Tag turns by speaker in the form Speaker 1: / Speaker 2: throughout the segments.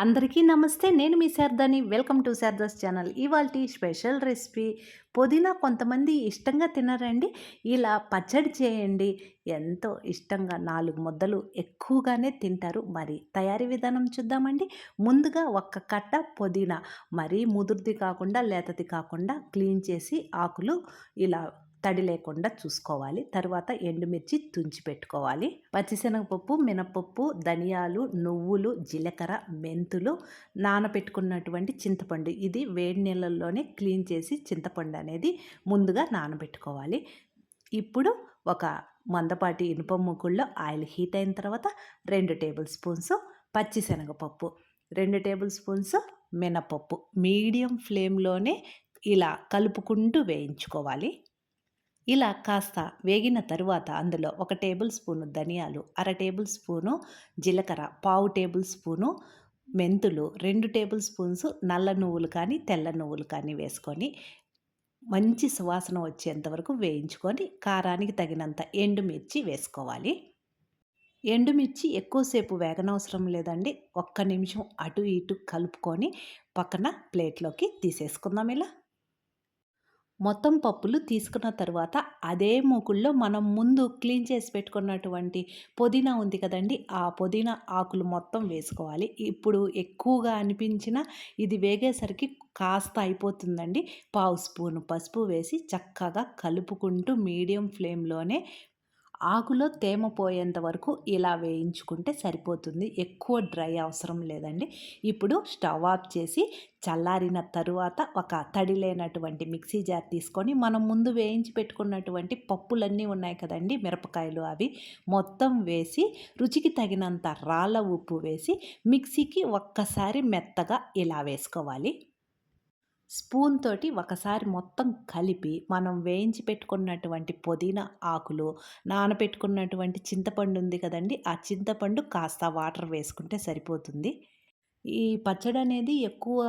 Speaker 1: అందరికీ నమస్తే నేను మీ శారదాని. Welcome to Sharada's channel. ఇవాళ స్పెషల్ రెసిపీ పుదీనా కొంతమంది ఇష్టంగా తినరండి. ఇలా పచ్చడి చేయండి. ఎంతో ఇష్టంగా నాలుగు ముద్దలు ఎక్కువగానే తింటారు. మరి తయారీ విధానం చూద్దామండి. ముందుగా ఒక్క కట్ట పుదీనా. మరీ ముదురుది కాకుండా లేతది కాకుండా క్లీన్ చేసి ఆకులు ఇలా తడి లేకుండా చూసుకోవాలి. తర్వాత ఎండుమిర్చి తుంచి పెట్టుకోవాలి. పచ్చిశనగపప్పు మినపప్పు ధనియాలు నువ్వులు జీలకర్ర మెంతులు నానబెట్టుకున్నటువంటి చింతపండు. ఇది వేడి నీళ్ళల్లోనే క్లీన్ చేసి చింతపండు అనేది ముందుగా నానబెట్టుకోవాలి. ఇప్పుడు ఒక మందపాటి ఇనుప ముగ్గుల్లో ఆయిల్ హీట్ అయిన తర్వాత రెండు టేబుల్ స్పూన్స్ పచ్చిశనగపప్పు రెండు టేబుల్ స్పూన్స్ మినపప్పు. మీడియం ఫ్లేమ్లోనే ఇలా కలుపుకుంటూ వేయించుకోవాలి. ఇలా కాస్త వేగిన తరువాత అందులో ఒక టేబుల్ స్పూను ధనియాలు అర టేబుల్ స్పూను జీలకర్ర పావు టేబుల్ స్పూను మెంతులు రెండు టేబుల్ స్పూన్స్ నల్ల నువ్వులు కానీ తెల్ల నువ్వులు కానీ వేసుకొని మంచి సువాసన వచ్చేంత వరకు వేయించుకొని కారానికి తగినంత ఎండుమిర్చి వేసుకోవాలి. ఎండుమిర్చి ఎక్కువసేపు వేగనవసరం లేదండి. ఒక్క నిమిషం అటు ఇటు కలుపుకొని పక్కన ప్లేట్లోకి తీసేసుకుందాం ఇలా. మొత్తం పప్పులు తీసుకున్న తర్వాత అదే మూకుల్లో మనం ముందు క్లీన్ చేసి పెట్టుకున్నటువంటి పుదీనా ఉంది కదండి ఆ పుదీనా ఆకులు మొత్తం వేసుకోవాలి. ఇప్పుడు ఎక్కువగా అనిపించిన ఇది వేగేసరికి కాస్త అయిపోతుందండి. పావు స్పూను పసుపు వేసి చక్కగా కలుపుకుంటూ మీడియం ఫ్లేమ్లోనే ఆకులో తేమ పోయేంత వరకు ఇలా వేయించుకుంటే సరిపోతుంది. ఎక్కువ డ్రై అవసరం లేదండి. ఇప్పుడు స్టవ్ ఆఫ్ చేసి చల్లారిన తరువాత ఒక తడి లేనటువంటి మిక్సీ జార్ తీసుకొని మనం ముందు వేయించి పెట్టుకున్నటువంటి పప్పులన్నీ ఉన్నాయి కదండి మిరపకాయలు అవి మొత్తం వేసి రుచికి తగినంత రాళ్ళ ఉప్పు వేసి మిక్సీకి ఒక్కసారి మెత్తగా ఇలా వేసుకోవాలి. స్పూన్ తోటి ఒకసారి మొత్తం కలిపి మనం వేయించి పెట్టుకున్నటువంటి పుదీనా ఆకులు నానబెట్టుకున్నటువంటి చింతపండు ఉంది కదండి ఆ చింతపండు కాస్త వాటర్ వేసుకుంటే సరిపోతుంది. ఈ పచ్చడి అనేది ఎక్కువ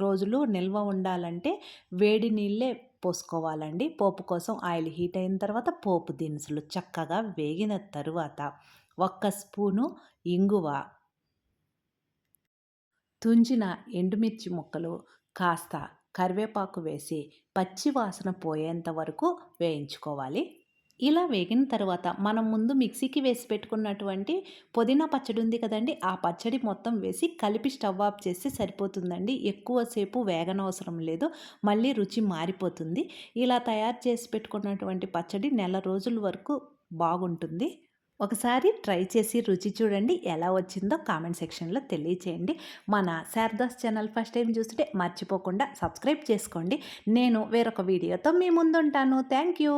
Speaker 1: రోజులు నిల్వ ఉండాలంటే వేడి నీళ్ళే పోసుకోవాలండి. పోపు కోసం ఆయిల్ హీట్ అయిన తర్వాత పోపు దినుసులు చక్కగా వేగిన తరువాత ఒక్క స్పూను ఇంగువ తుంచిన ఎండుమిర్చి ముక్కలు కాస్త కరివేపాకు వేసి పచ్చి వాసన పోయేంత వరకు వేయించుకోవాలి. ఇలా వేగిన తర్వాత మనం ముందు మిక్సీకి వేసి పెట్టుకున్నటువంటి పుదీనా పచ్చడి ఉంది కదండి ఆ పచ్చడి మొత్తం వేసి కలిపి స్టవ్ ఆఫ్ చేస్తే సరిపోతుందండి. ఎక్కువసేపు వేగనవసరం లేదు మళ్ళీ రుచి మారిపోతుంది. ఇలా తయారు చేసి పెట్టుకున్నటువంటి పచ్చడి నెల రోజుల వరకు బాగుంటుంది. ఒకసారి ట్రై చేసి రుచి చూడండి ఎలా వచ్చిందో కామెంట్ సెక్షన్లో తెలియచేయండి. మన శారదాస్ ఛానల్ ఫస్ట్ టైం చూస్తుంటే మర్చిపోకుండా సబ్స్క్రైబ్ చేసుకోండి. నేను వేరొక వీడియోతో మీ ముందుంటాను. Thank you